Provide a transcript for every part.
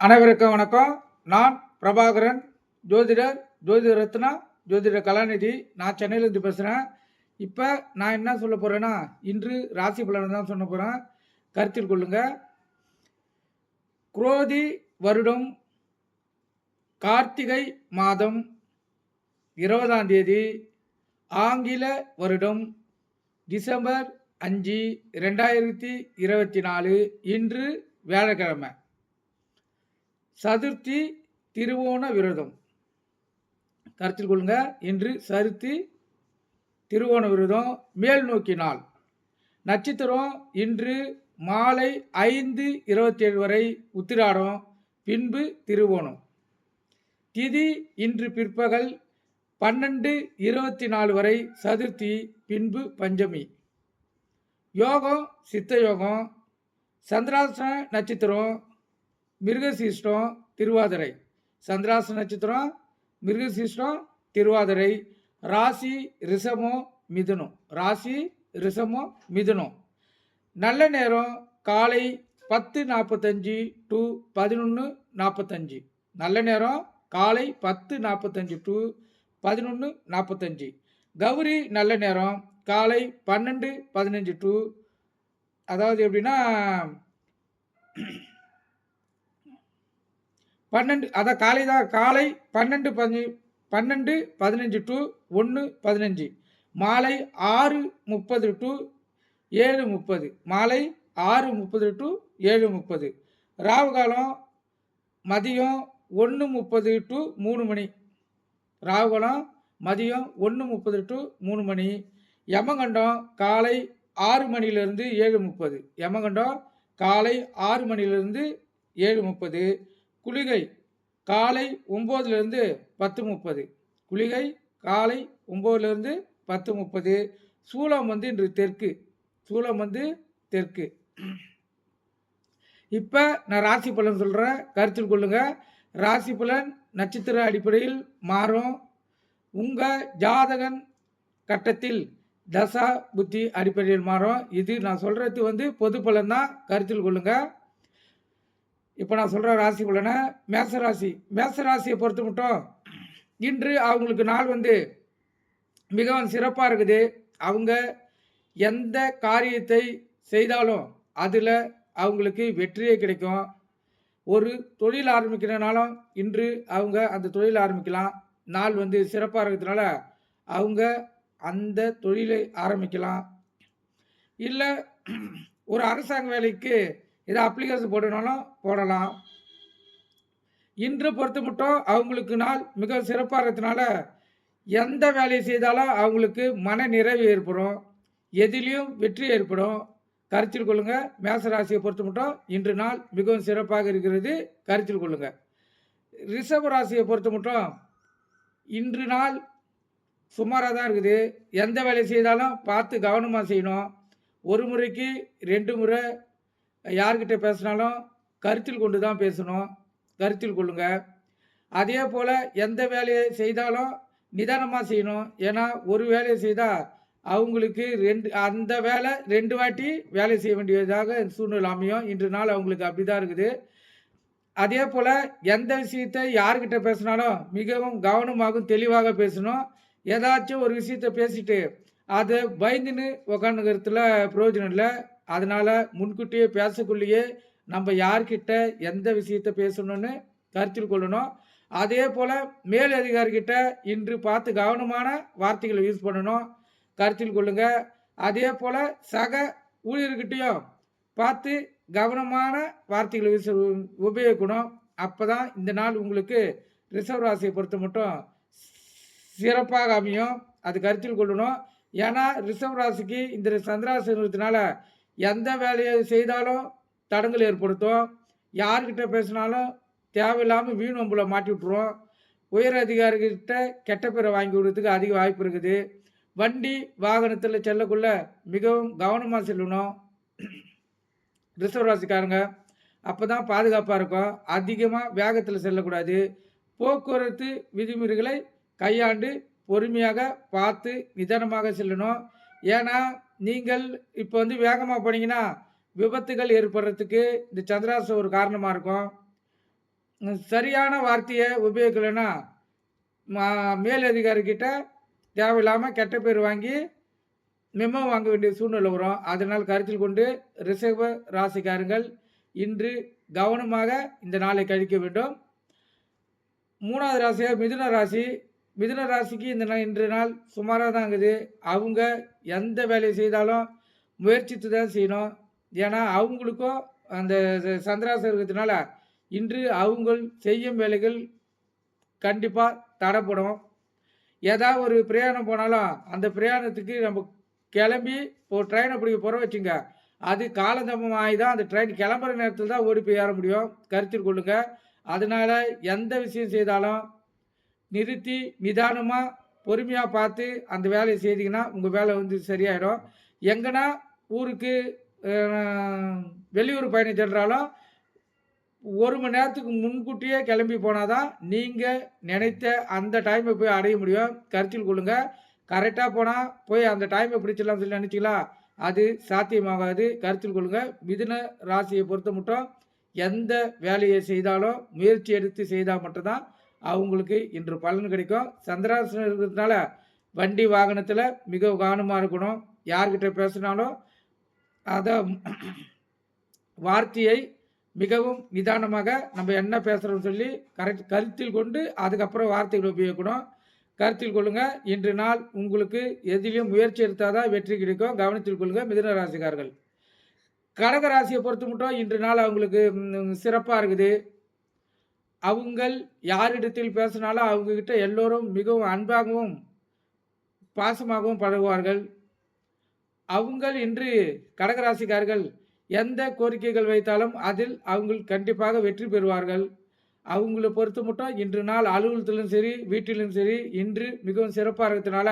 அனைவருக்கும் வணக்கம். நான் பிரபாகரன் ஜோதிடர் ஜோதிட ரத்னா ஜோதிட கலாநிதி. நான் சென்னையிலேருந்து பேசுகிறேன் இப்போ நான் என்ன சொல்ல போகிறேன்னா இன்று ராசி பலன் தான் சொல்ல போகிறேன் கருத்தில் கொள்ளுங்க. குரோதி வருடம் கார்த்திகை மாதம் இருபதாம் தேதி ஆங்கில வருடம் டிசம்பர் அஞ்சு ரெண்டாயிரத்தி இருபத்தி நாலு இன்று வியாழக்கிழமை. சதுர்த்தி திருவோண விரதம். கருத்தில் கொள்ளுங்க. இன்று சதுர்த்தி திருவோண விரதம் மேல் நோக்கி நாள். நட்சத்திரம் இன்று மாலை ஐந்து இருபத்தேழு வரை உத்திராடம் பின்பு திருவோணம். திதி இன்று பிற்பகல் பன்னெண்டு இருபத்தி நாலு வரை சதுர்த்தி பின்பு பஞ்சமி. யோகம் சித்த யோகம். சந்திராசன நட்சத்திரம் மிருகசீஷ்டம் திருவாதிரை. சந்திராச நட்சத்திரம் மிருகசீஷ்டம் திருவாதிரை. ராசி ரிஷமோ மிதுனம். ராசி ரிஷமோ மிதுனம். நல்ல நேரம் காலை பத்து நாற்பத்தஞ்சு டு பதினொன்று நாற்பத்தஞ்சு நல்ல நேரம் காலை பத்து நாற்பத்தஞ்சு டு பதினொன்று நாற்பத்தஞ்சு கௌரி நல்ல நேரம் காலை பன்னெண்டு பதினஞ்சு டு அதாவது எப்படின்னா பன்னெண்டு அதான் காலை தான் காலை பன்னெண்டு பதினஞ்சு பன்னெண்டு பதினஞ்சு டு ஒன்று பதினஞ்சு. மாலை ஆறு முப்பது டு ஏழு முப்பது. மாலை ஆறு முப்பது டு ஏழு முப்பது. ராவு காலம் மதியம் ஒன்று முப்பது டு மூணு மணி. ராவு காலம் மதியம் ஒன்று முப்பது டு மூணு மணி. யமகண்டம் காலை ஆறு மணிலேருந்து ஏழு முப்பது. யமகண்டம் காலை ஆறு மணிலேருந்து ஏழு முப்பது. குளிகை காலை ஒம்போதுலேருந்து பத்து முப்பது. குளிகை காலை ஒம்போதுலேருந்து பத்து முப்பது. சூளம் வந்து இன்று தெற்கு. சூளம் வந்து தெற்கு. இப்போ நான் ராசி பலன் சொல்கிறேன் கருத்தில் கொள்ளுங்கள் ராசி பலன் நட்சத்திர அடிப்படையில் மாறும். உங்கள் ஜாதகன் கட்டத்தில் தசா புத்தி அடிப்படையில் மாறும். இது நான் சொல்கிறது வந்து பொது பலன் தான். கருத்தில் கொள்ளுங்கள் இப்போ நான் சொல்கிற ராசி பலனை மேச ராசி மேச ராசியை பொறுத்த மட்டும் இன்று அவங்களுக்கு நாள் வந்து மிகவும் சிறப்பாக இருக்குது. அவங்க எந்த காரியத்தை செய்தாலும் அதில் அவங்களுக்கு வெற்றியே கிடைக்கும். ஒரு தொழில் ஆரம்பிக்கிறனாலும் இன்று அவங்க அந்த தொழில் ஆரம்பிக்கலாம். நாள் வந்து சிறப்பாக இருக்கிறதுனால அவங்க அந்த தொழிலை ஆரம்பிக்கலாம். இல்லை ஒரு அரசாங்க வேலைக்கு இதை அப்ளிகேஷன் போடணும்னாலும் போடலாம். இன்று பொறுத்த மட்டும் அவங்களுக்கு நாள் மிக சிறப்பாக இருக்கிறதுனால எந்த வேலையை செய்தாலும் அவங்களுக்கு மன நிறைவு ஏற்படும். எதிலையும் வெற்றி ஏற்படும். கருத்தில் கொள்ளுங்கள் மேசராசியை பொறுத்த மட்டும் இன்று நாள் மிகவும் சிறப்பாக இருக்கிறது. கருத்தில் கொள்ளுங்கள் ரிஷப ராசியை பொறுத்த மட்டும் இன்று நாள் சுமாராக தான் இருக்குது. எந்த வேலை செய்தாலும் பார்த்து கவனமாக செய்யணும். ஒரு முறைக்கு ரெண்டு முறை யார்கிட்ட பேசினாலும் கருத்தில் கொண்டு தான் பேசணும். கருத்தில் கொள்ளுங்க. அதே போல் எந்த வேலையை செய்தாலும் நிதானமாக செய்யணும். ஏன்னா ஒரு வேலையை செய்தால் அவங்களுக்கு ரெண்டு அந்த வேலை ரெண்டு வாட்டி வேலை செய்ய வேண்டியதாக சூழ்நிலை அமையும். இன்று நாள் அவங்களுக்கு அப்படி தான் இருக்குது. அதே போல் எந்த விஷயத்தை யார்கிட்ட பேசினாலும் மிகவும் கவனமாகவும் தெளிவாக பேசணும். ஏதாச்சும் ஒரு விஷயத்த பேசிட்டு அதை பயந்துன்னு உக்காந்துக்கிறதுல பிரயோஜனம் இல்லை. அதனால் முன்கூட்டியே பேசக்குள்ளேயே நம்ம யார்கிட்ட எந்த விஷயத்த பேசணும்னு கருத்தில் கொள்ளணும். அதே போல் மேல் அதிகாரிகிட்ட இன்று பார்த்து கவனமான வார்த்தைகளை யூஸ் பண்ணணும். கருத்தில் கொள்ளுங்க. அதே போல் சக ஊழியர்கிட்டையும் பார்த்து கவனமான வார்த்தைகளை யூஸ் உபயோகிக்கணும். அப்போ தான் இந்த நாள் உங்களுக்கு ரிசர்வ் ராசியை பொறுத்த மட்டும் சிறப்பாக அமையும். அது கருத்தில் கொள்ளணும். ஏன்னா ரிசர்வ் ராசிக்கு இந்த சந்திராசி எந்த வேலையை செய்தாலும் தடங்கள் ஏற்படுத்தும். யார்கிட்ட பேசினாலும் தேவையில்லாமல் வீண் ஒம்புல மாட்டி விட்ருவோம் உயர் அதிகாரிகிட்ட கெட்ட பேரை வாங்கி விடுறதுக்கு அதிக வாய்ப்பு இருக்குது. வண்டி வாகனத்தில் செல்லக்குள்ள மிகவும் கவனமாக செல்லணும். ரிசர்வ் ராசிக்காரங்க அப்போ தான் பாதுகாப்பாக இருக்கும். அதிகமாக வேகத்தில் செல்லக்கூடாது. போக்குவரத்து விதிமுறைகளை கையாண்டு பொறுமையாக பார்த்து நிதானமாக செல்லணும். ஏன்னா நீங்கள் இப்போ வந்து வேகமாக போனீங்கன்னா விபத்துகள் ஏற்படுறதுக்கு இந்த சந்திராசம் ஒரு காரணமாக இருக்கும். சரியான வார்த்தையை உபயோகிக்கலைன்னா மேலதிகாரிக்கிட்ட தேவையில்லாமல் கெட்ட பேர் வாங்கி மெமோ வாங்க வேண்டிய சூழ்நிலை வரும். அதனால் கருத்தில் கொண்டு ரிசர்வ ராசிக்காரங்கள் இன்று கவனமாக இந்த நாளை கழிக்க வேண்டும். மூணாவது ராசியாக மிதுன ராசி. மிதுன ராசிக்கு இந்த நாள் இன்று நாள் சுமாராக தான் இருக்குது. அவங்க எந்த வேலையை செய்தாலும் முயற்சித்து தான் செய்யணும். ஏன்னா அவங்களுக்கும் அந்த சந்திராசம் இருக்கிறதுனால இன்று அவங்க செய்யும் வேலைகள் கண்டிப்பாக தடைப்படும். ஏதாவது ஒரு பிரயாணம் போனாலும் அந்த பிரயாணத்துக்கு நம்ம கிளம்பி இப்போ ட்ரெயினை பிடிக்க போகிற வச்சுங்க. அது காலந்தமம் ஆகி தான் அந்த ட்ரெயின் கிளம்புற நேரத்தில் தான் ஓடி போய் ஏற முடியும். கருத்தில் கொள்ளுங்கள் அதனால எந்த விஷயம் செய்தாலும் நிறுத்தி நிதானமாக பொறுமையாக பார்த்து அந்த வேலையை செய்தீங்கன்னா உங்கள் வேலை வந்து சரியாயிடும். எங்கன்னா ஊருக்கு வெளியூர் பயணம் சென்றாலும் ஒரு மணி நேரத்துக்கு முன்கூட்டியே கிளம்பி போனால் தான் நீங்கள் நினைத்த அந்த டைமை போய் அடைய முடியும். கருத்தில் கொள்ளுங்க. கரெக்டாக போனால் போய் அந்த டைமை பிடிச்சிடலாம் சொல்லி நினச்சிக்கலாம் அது சாத்தியமாகாது. கருத்தில் கொள்ளுங்கள் மிதுன ராசியை பொறுத்த மட்டும் எந்த வேலையை செய்தாலும் முயற்சி எடுத்து செய்தால் மட்டும்தான் அவங்களுக்கு இன்று பலன் கிடைக்கும். சந்திராசனம் இருக்கிறதுனால வண்டி வாகனத்தில் மிக கவனமாக இருக்கணும். யார்கிட்ட பேசினாலும் அதை வார்த்தையை மிகவும் நிதானமாக நம்ம என்ன பேசுகிறோம்னு சொல்லி கரெக்ட் கருத்தில் கொண்டு அதுக்கப்புறம் வார்த்தைகளை உபயோகிக்கணும். கருத்தில் கொள்ளுங்கள் இன்று நாள் உங்களுக்கு எதிலையும் முயற்சி எடுத்தால் தான் வெற்றி கிடைக்கும். கவனத்தில் கொள்ளுங்கள் மிதன ராசிக்காரர்கள். கடக ராசியை பொறுத்து மட்டும் இன்று நாள் அவங்களுக்கு சிறப்பாக இருக்குது. அவங்கள் யாரிடத்தில் பேசினாலும் அவங்கக்கிட்ட எல்லோரும் மிகவும் அன்பாகவும் பாசமாகவும் பழகுவார்கள். அவங்கள் இன்று கடகராசிக்கார்கள் எந்த கோரிக்கைகள் வைத்தாலும் அதில் அவங்கள் கண்டிப்பாக வெற்றி பெறுவார்கள். அவங்கள பொறுத்து மட்டும் இன்று நாள் அலுவலகத்திலும் சரி வீட்டிலும் சரி இன்று மிகவும் சிறப்பாக இருக்கிறதுனால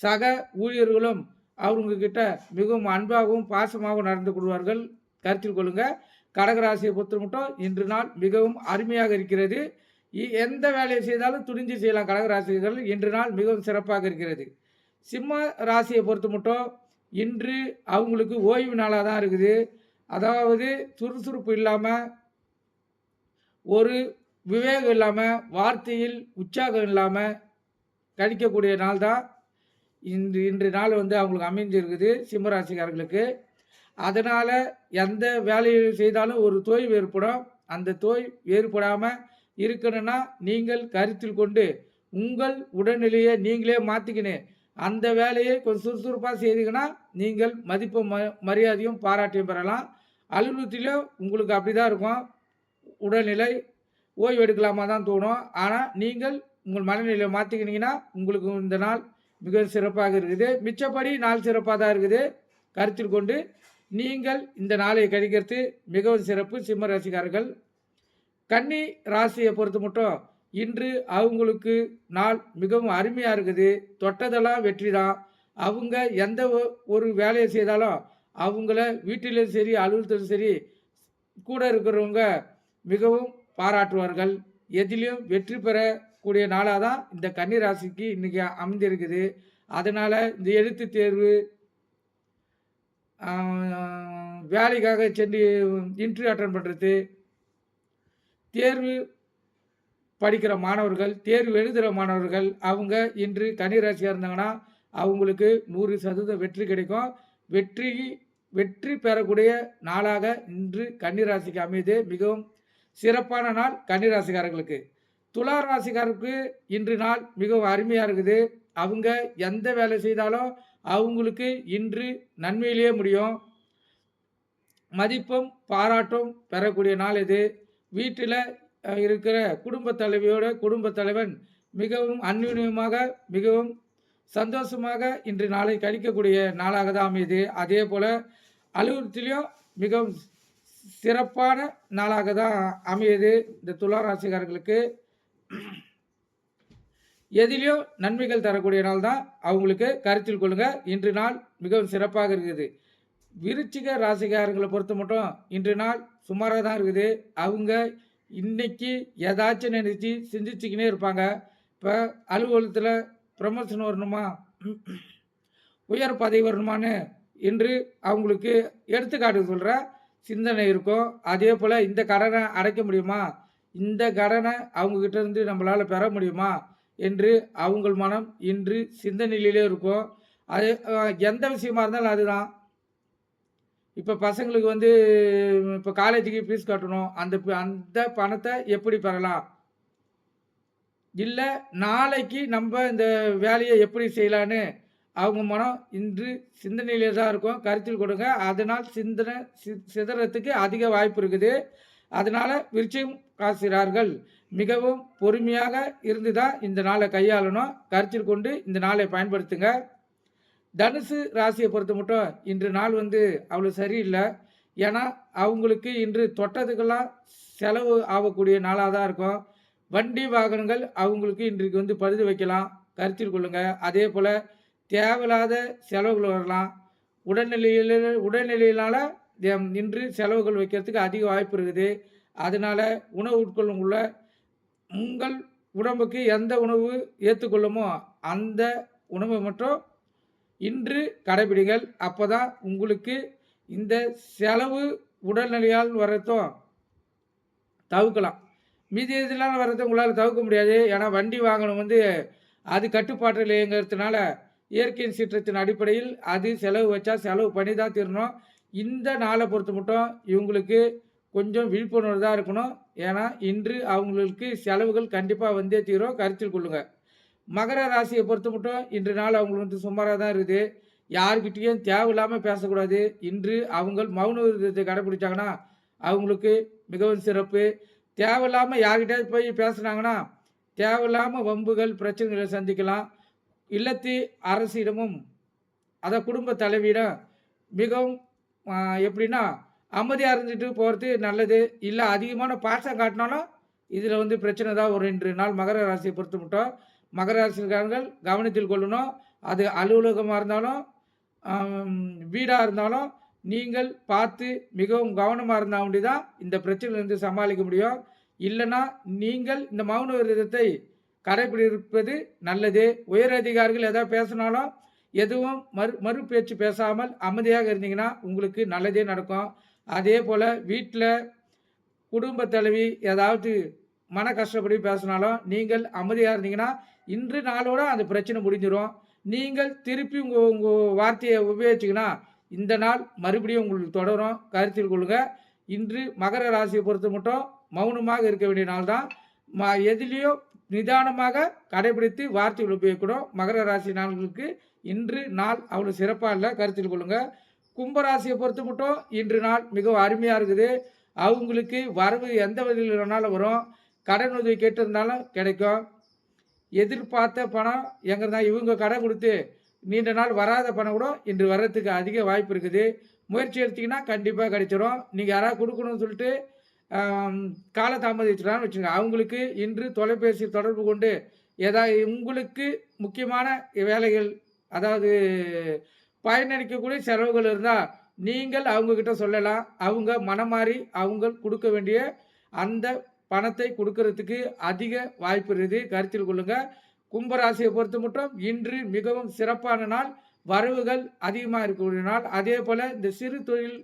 சக ஊழியர்களும் அவங்கக்கிட்ட மிகவும் அன்பாகவும் பாசமாகவும் நடந்து கொள்வார்கள். கருத்தில் கொள்ளுங்கள் கடகராசியை பொறுத்த மட்டும் இன்று நாள் மிகவும் அருமையாக இருக்கிறது. இ- எந்த வேலையை செய்தாலும் துணிஞ்சு செய்யலாம் கடகராசிகள் இன்று நாள் மிகவும் சிறப்பாக இருக்கிறது. சிம்ம ராசியை பொறுத்த மட்டும் இன்று அவங்களுக்கு ஓய்வு நாளாக தான் இருக்குது. அதாவது சுறுசுறுப்பு இல்லாமல் ஒரு விவேகம் இல்லாமல் வார்த்தையில் உற்சாகம் இல்லாமல் கழிக்கக்கூடிய நாள் தான். இன்று இன்று நாள் வந்து அவங்களுக்கு அமைஞ்சிருக்குது சிம்மராசிக்காரர்களுக்கு அதனால் எந்த வேலையை செய்தாலும் ஒரு தோய்வு ஏற்படும் அந்த தோய் ஏற்படாமல் இருக்கணும்னா நீங்கள் கருத்தில் கொண்டு உங்கள் உடல்நிலையை நீங்களே மாற்றிக்கணும் அந்த வேலையை கொஞ்சம் சுறுசுறுப்பாக செய்தீங்கன்னா நீங்கள் மதிப்பும் ம மரியாதையும் பாராட்டியும் பெறலாம். அலுவலகத்திலும் உங்களுக்கு அப்படி தான் இருக்கும். உடல்நிலை ஓய்வு எடுக்கலாமா தான் தோணும். ஆனால் நீங்கள் உங்கள் மனநிலையை மாற்றிக்கினீங்கன்னா உங்களுக்கு இந்த நாள் மிக சிறப்பாக இருக்குது. மிச்சப்படி நாள் சிறப்பாக தான் இருக்குது. கருத்தில் கொண்டு நீங்கள் இந்த நாளை கழிக்கிறது மிகவும் சிறப்பு. சிம்ம ராசிக்காரர்கள் கன்னி ராசியை பொறுத்து மட்டும் இன்று அவங்களுக்கு நாள் மிகவும் அருமையாக இருக்குது. தொட்டதெல்லாம் வெற்றி தான் அவங்க எந்த ஒ- ஒரு வேலையை செய்தாலும் அவங்கள வீட்டிலும் சரி அலுவலகத்திலும் சரி கூட இருக்கிறவங்க மிகவும் பாராட்டுவார்கள். எதிலையும் வெற்றி பெறக்கூடிய நாளாக தான் இந்த கன்னி ராசிக்கு இன்றைக்கி அமைந்திருக்குது. அதனால் இந்த எழுத்து தேர்வு வேலைக்காக சென்று இன்டர்வியூ அட்டன் பண்ணுறது தேர்வு படிக்கிற மாணவர்கள் தேர்வு எழுதுகிற மாணவர்கள் அவங்க இன்று கன்னிராசியாக இருந்தாங்கன்னா அவங்களுக்கு நூறு சதவீதம் வெற்றி கிடைக்கும். வெற்றி வெற்றி பெறக்கூடிய நாளாக இன்று கன்னிராசிக்கு அமைது மிகவும் சிறப்பான நாள் கன்னிராசிக்காரர்களுக்கு. துலா ராசிக்காரருக்கு இன்று நாள் மிகவும் அருமையாக இருக்குது. அவங்க எந்த வேலை செய்தாலும் அவங்களுக்கு இன்று நன்மையிலேயே முடியும். மதிப்பும் பாராட்டும் பெறக்கூடிய நாள் இது. வீட்டில் இருக்கிற குடும்பத் தலைவியோட குடும்பத் தலைவன் மிகவும் அந்யுன்யமாக மிகவும் சந்தோஷமாக இன்று நாளை கழிக்கக்கூடிய நாளாக தான் அமையுது. அதே போல் அலுவலகத்திலையும் மிகவும் சிறப்பான நாளாக தான் அமையுது இந்த துலா ராசிக்காரர்களுக்கு எதிலையும் நன்மைகள் தரக்கூடிய நாள் தான் அவங்களுக்கு கருத்தில் கொள்ளுங்கள் இன்று நாள் மிகவும் சிறப்பாக இருக்குது. விருச்சிக ராசிகாரங்களை பொறுத்த மட்டும் இன்று நாள் சுமாராக தான் இருக்குது. அவங்க இன்னைக்கு ஏதாச்சும் நினைச்சு சிந்திச்சுக்கினே இருப்பாங்க. இப்போ அலுவலகத்தில் ப்ரமோஷன் வரணுமா? உயர் பதவி வரணுமான்னு என்று அவங்களுக்கு எடுத்துக்காட்டு சொல்கிற சிந்தனை இருக்கும் அதே போல் இந்த கடனை அடைக்க முடியுமா? இந்த கடனை அவங்கக்கிட்ட இருந்து நம்மளால் பெற முடியுமா? என்று அவங்கள் மனம் இன்று சிந்தனையிலே இருக்கும். அது எந்த விஷயமா இருந்தாலும் அதுதான். இப்போ பசங்களுக்கு வந்து இப்போ காலேஜுக்கு ஃபீஸ் கட்டணும். அந்த அந்த பணத்தை எப்படி பெறலாம்? இல்லை நாளைக்கு நம்ம இந்த வேலையை எப்படி செய்யலான்னு அவங்க மனம் இன்று சிந்தனையிலே தான் இருக்கும். கருத்தில் கொடுங்க அதனால் சிந்தனை சி சிதறத்துக்கு அதிக வாய்ப்பு இருக்குது. அதனால் விருச்சிகம் காசுகிறார்கள் மிகவும் பொறுமையாக இருந்து தான் இந்த நாளை கையாளணும்? கருத்தில் கொண்டு இந்த நாளை பயன்படுத்துங்க. தனுசு ராசியை பொறுத்த மட்டும் இன்று நாள் வந்து அவ்வளோ சரியில்லை. ஏன்னா அவங்களுக்கு இன்று தொட்டதுக்கெல்லாம் செலவு ஆகக்கூடிய நாளாக தான் இருக்கும். வண்டி வாகனங்கள் அவங்களுக்கு இன்றைக்கு வந்து பழுது வைக்கலாம். கருத்தில் கொள்ளுங்கள் அதே போல் தேவையில்லாத செலவுகள் வரலாம். உடல்நிலையில் உடல்நிலையினால் இன்று செலவுகள் வைக்கிறதுக்கு அதிக வாய்ப்பு இருக்குது. அதனால் உணவு உட்கொள்ளும் உள்ள உங்கள் உடம்புக்கு எந்த உணவு ஏற்றுக்கொள்ளுமோ அந்த உணவை மட்டும் இன்று கடைபிடிங்கள். அப்போ தான் உங்களுக்கு இந்த செலவு உடல்நிலையால் வரத்தும் தவிர்க்கலாம். மீதி இதெல்லாம் வரதை உங்களால் தவிர்க்க முடியாது. ஏன்னா வண்டி வாகனம் வந்து அது கட்டுப்பாட்டு இல்லைங்கிறதுனால இயற்கையின் சீற்றத்தின் அடிப்படையில் அது செலவு வச்சா செலவு பண்ணி தான் தீரணும். இந்த நாளை பொறுத்து மட்டும் இவங்களுக்கு கொஞ்சம் விழிப்புணர்வு தான் இருக்கணும். ஏன்னா இன்று அவங்களுக்கு செலவுகள் கண்டிப்பாக வந்தே தீரும். கருத்தில் கொள்ளுங்கள் மகர ராசியை பொறுத்த மட்டும் இன்று நாள் அவங்களுக்கு வந்து சுமாராக தான் இருக்குது. யாருக்கிட்டேயும் தேவையில்லாமல் பேசக்கூடாது. இன்று அவங்க மௌன விரதத்தை கடைப்பிடிச்சாங்கன்னா அவங்களுக்கு மிகவும் சிறப்பு. தேவையில்லாமல் யார்கிட்டயாவது போய் பேசுனாங்கன்னா தேவையில்லாமல் வம்புகள் பிரச்சனைகளை சந்திக்கலாம். இல்லத்து அரசிடமும் அதை குடும்ப தலைவியிடம் மிகவும் எப்படின்னா அமைதியாக இருந்துட்டு போகிறது நல்லது. இல்லை அதிகமான பாசம் காட்டினாலும் இதில் வந்து பிரச்சனை தான். ஒரு ரெண்டு நாள் மகர ராசியை பொறுத்து மட்டும் மகர ராசிக்காரர்கள் கவனத்தில் கொள்ளணும். அது அலுவலகமாக இருந்தாலும் வீடாக இருந்தாலும் நீங்கள் பார்த்து மிகவும் கவனமாக இருந்தால் வேண்டி தான் இந்த பிரச்சனையிலிருந்து சமாளிக்க முடியும். இல்லைன்னா நீங்கள் இந்த மௌன விரதத்தை கடைபிடிப்பது நல்லது. உயர் அதிகாரிகள் எதாவது பேசினாலும் எதுவும் மறு மறு பேச்சு பேசாமல் அமைதியாக இருந்தீங்கன்னா உங்களுக்கு நல்லதே நடக்கும். அதே போல் வீட்டில் குடும்ப தலைவி ஏதாவது மன கஷ்டப்படி பேசினாலும் நீங்கள் அமைதியாக இருந்தீங்கன்னா இன்று நாளோட அந்த பிரச்சனை முடிஞ்சிடும் நீங்கள் திருப்பி உங்கள் உங்கள் வார்த்தையை உபயோகிச்சிங்கன்னா இந்த நாள் மறுபடியும் உங்களுக்கு தொடரும். கருத்தில் கொள்ளுங்கள் இன்று மகர ராசியை பொறுத்த மட்டும் மௌனமாக இருக்க வேண்டிய நாள் தான். ம எதிலேயோ நிதானமாக கடைபிடித்து வார்த்தைகள் உபயோகிக்கணும். மகர ராசி நாள்களுக்கு இன்று நாள் அவ்வளோ சிறப்பாக இல்லை. கருத்தில் கொள்ளுங்கள் கும்பராசியை பொறுத்து மட்டும் இன்று நாள் மிகவும் அருமையாக இருக்குது. அவங்களுக்கு வரவு எந்த வழியில் வேணாலும் வரும். கடன் உதவி கேட்டிருந்தாலும் கிடைக்கும். எதிர்பார்த்த பணம் எங்கே தான் இவங்க கடன் கொடுத்து நீண்ட நாள் வராத பணம் கூட இன்று வர்றதுக்கு அதிக வாய்ப்பு இருக்குது. முயற்சி எடுத்திங்கன்னா கண்டிப்பாக கிடைச்சிரும். நீங்கள் யாராவது கொடுக்கணும்னு சொல்லிட்டு ஆம், கால தாமதிச்சுட்டான்னு வச்சுங்க அவங்களுக்கு இன்று தொலைபேசி தொடர்பு கொண்டு ஏதாவது உங்களுக்கு முக்கியமான வேலைகள் அதாவது பயனளிக்கக்கூடிய செலவுகள் இருந்தால் நீங்கள் அவங்கக்கிட்ட சொல்லலாம். அவங்க மனம் மாறி அவங்க கொடுக்க வேண்டிய அந்த பணத்தை கொடுக்கறதுக்கு அதிக வாய்ப்பு இருக்குது. கருத்தில் கொள்ளுங்கள் கும்பராசியை பொறுத்த மட்டும் இன்று மிகவும் சிறப்பான நாள். வரவுகள் அதிகமாக இருக்கக்கூடிய நாள். அதே போல் இந்த சிறு தொழில்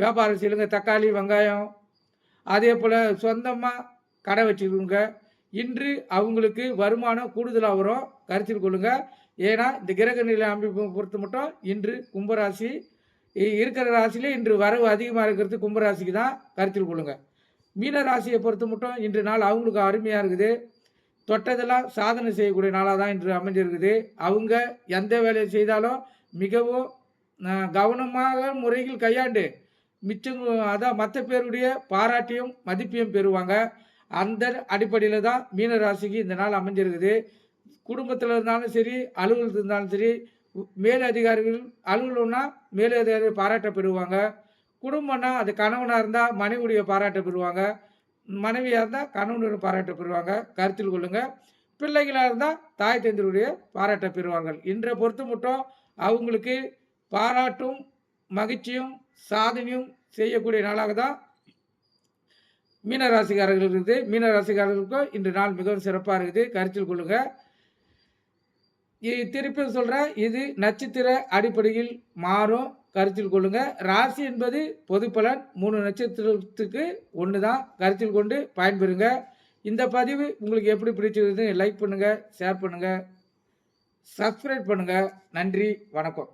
வியாபாரம் செய்யுங்க. தக்காளி வெங்காயம். அதே போல் சொந்தமாக கடை வச்சுக்கோங்க. இன்று அவங்களுக்கு வருமானம் கூடுதலாக வரும். கருத்தில் கொள்ளுங்கள் ஏன்னா இந்த கிரக நிலை அமைப்பு பொறுத்து மட்டும் இன்று கும்பராசி இருக்கிற ராசியிலே இன்று வரவு அதிகமாக இருக்கிறது கும்பராசிக்கு தான் கருத்தில் கொள்ளுங்க. மீன ராசியை பொறுத்து மட்டும் இன்று நாள் அவங்களுக்கு அருமையாக இருக்குது. தொட்டதெல்லாம் சாதனை செய்யக்கூடிய நாளாக தான் இன்று அமைஞ்சிருக்குது. அவங்க எந்த வேலையை செய்தாலும் மிகவும் கவனமாக முறையில் கையாண்டு மிச்சம் அதான் மற்ற பேருடைய பாராட்டியும் மதிப்பையும் பெறுவாங்க. அந்த அடிப்படையில் தான் மீன ராசிக்கு இந்த நாள் அமைஞ்சிருக்குது. குடும்பத்தில் இருந்தாலும் சரி அலுவலகத்தில் இருந்தாலும் சரி மேலதிகாரிகள் மேல் அதிகாரிகள் அலுவலகம்னா மேல் அதிகாரிகள் பாராட்ட பெறுவாங்க குடும்பம்னா அது கணவனாக இருந்தால் மனைவியுடைய பாராட்ட பெறுவாங்க மனைவியாக இருந்தால் கணவனுடைய பாராட்ட பெறுவாங்க கருத்தில் கொள்ளுங்கள் பிள்ளைகளாக இருந்தால் தாய் தந்தருடைய பாராட்ட பெறுவார்கள் இன்றை பொறுத்து மட்டும் அவங்களுக்கு பாராட்டும் மகிழ்ச்சியும் சாதனையும் செய்யக்கூடிய நாளாக தான் மீனராசிக்காரர்கள் இருக்குது. மீனராசிக்காரர்களுக்கும் இன்று நாள் மிகவும் சிறப்பாக இருக்குது. கருத்தில் கொள்ளுங்கள் திருப்பி சொல்கிறேன் இது நட்சத்திர அடிப்படையில் மாறும். கருத்தில் கொள்ளுங்க. ராசி என்பது பொது பலன் மூணு நட்சத்திரத்துக்கு ஒன்று தான் கருத்தில் கொண்டு பயன்பெறுங்க. இந்த பதிவு உங்களுக்கு எப்படி பிடிச்சிருக்குது லைக் பண்ணுங்கள் ஷேர் பண்ணுங்கள் சப்ஸ்கிரைப் பண்ணுங்கள் நன்றி. வணக்கம்.